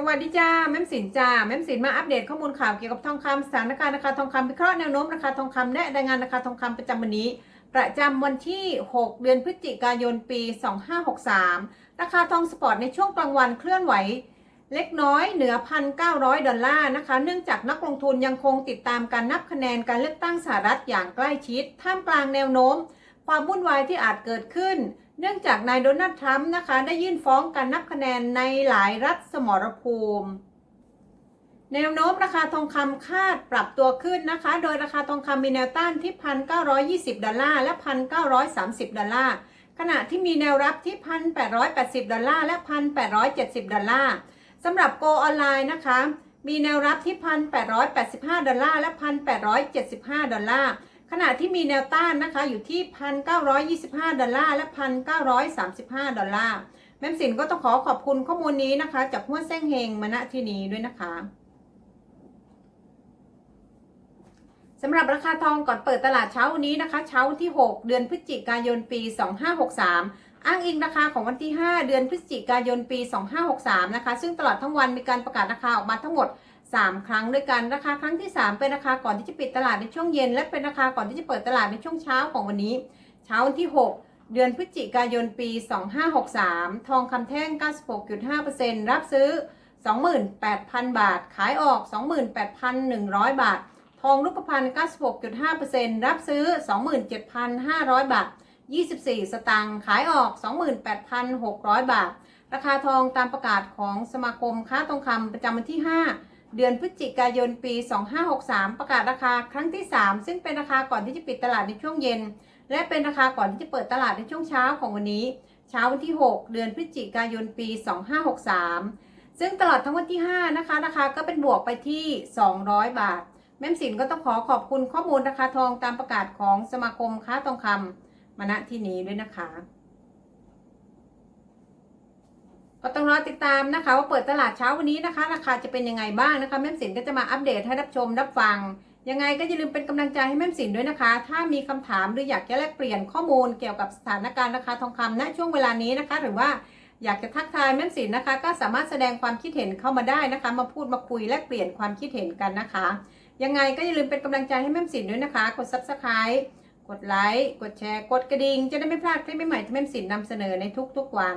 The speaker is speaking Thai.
สวัสดีจ้าแม่มสินจ้าแม่มสินมาอัปเดตข้อมูลข่าวเกี่ยวกับทองคำสถานการณ์ราคาทองคำวิเคราะห์แนวโน้มราคาทองคำและรายงานราคาทองคำประจำวันนี้ ประจำวันที่ 6 เดือนพฤศจิกายนปี 2563 ราคาทองสปอร์ตในช่วงกลางวันเคลื่อนไหว เล็กน้อยเหนือ 1,900 ดอลลาร์นะคะ เนื่องจากนักลงทุนยังคงติดตามการนับคะแนนการเลือกตั้งสหรัฐอย่างใกล้ชิด ท่ามกลางแนวโน้ม ความวุ่นวายที่อาจเกิดขึ้น เนื่องจากนายโดนัลด์ทรัมป์นะคะ ได้ยื่นฟ้องการนับคะแนนในหลายรัฐสมรภูมิแนวโน้มราคาทองคำคาดปรับตัวขึ้นนะคะ โดยราคาทองคำมีแนวต้านที่ 1,920 ดอลลาร์ และ 1,930 ดอลลาร์ ขณะที่มีแนวรับที่ 1,880 ดอลลาร์ และ 1,870 ดอลลาร์สำหรับโกออนไลน์นะคะ มีแนวรับที่ 1,885 ดอลลาร์ และ 1,875 ดอลลาร์ ขณะที่มีแนวต้านนะคะอยู่ที่ 1,925 ดอลลาร์และ 1,935 ดอลลาร์แม่สินก็ต้องขอขอบคุณข้อมูลนี้นะคะ จากหัวเส้งเฮงมาณที่นี้ด้วยนะคะสำหรับราคาทองก่อนเปิดตลาดเช้าวันนี้นะคะ เช้าวันที่ 6 เดือนพฤศจิกายนปี 2563 อ้างอิงราคาของวันที่ 5 เดือนพฤศจิกายนปี 2563 นะคะ ซึ่งตลอดทั้งวันมีการประกาศราคาออกมาทั้งหมด 3 ครั้งด้วยกันราคาครั้งที่ 3 เป็นราคาก่อนที่จะปิดตลาดในช่วงเย็น และเป็นราคาก่อนที่จะเปิดตลาดในช่วงเช้าของวันนี้ เช้าวันที่ 6 เดือนพฤศจิกายนปี 2563 ทองคำแท่ง 96.5%รับซื้อ 28,000 บาท ขายออก 28,100 บาท ทองรูปพรรณ96.5%รับซื้อ 27,500 บาท 24 สตางค์ขายออก 28,600 บาท ราคาทองตามประกาศของสมาคมค้าทองคำประจำวันที่ 5 เดือนพฤศจิกายนปี 2563 ประกาศราคาครั้งที่ 3 ซึ่งเป็นราคาก่อนที่จะปิดตลาดในช่วงเย็น และเป็นราคาก่อนที่จะเปิดตลาดในช่วงเช้าของวันนี้ เช้าวันที่ 6 เดือนพฤศจิกายนปี 2563 ซึ่งตลอดทั้งวันที่ 5 นะคะ ราคาก็เป็นบวกไปที่ 200 บาท แม่มสินก็ต้องขอขอบคุณข้อมูลราคาทองตามประกาศของสมาคมค้าทองคำมาณที่นี้ด้วยนะคะ ก็ต้องรอติดตามนะคะ ว่าเปิดตลาดเช้าวันนี้นะคะ ราคาจะเป็นยังไงบ้างนะคะแม่สินก็จะมาอัปเดตให้รับชมรับฟัง ยังไงก็อย่าลืมเป็นกำลังใจให้แม่สินด้วยนะคะ ถ้ามีคำถามหรืออยากจะแลกเปลี่ยนข้อมูลเกี่ยวกับสถานการณ์ราคาทองคำณช่วงเวลานี้นะคะ หรือว่าอยากจะทักทายแม่สินนะคะ ก็สามารถแสดงความคิดเห็นเข้ามาได้นะคะ มาพูดมาคุยแลกเปลี่ยนความคิดเห็นกันนะคะ ยังไงก็อย่าลืมเป็นกำลังใจให้แม่สินด้วยนะคะ กด subscribe กดไลค์กดแชร์ กดกระดิ่งจะได้ไม่พลาดคลิปใหม่ๆที่แม่สินนำเสนอในทุกๆวัน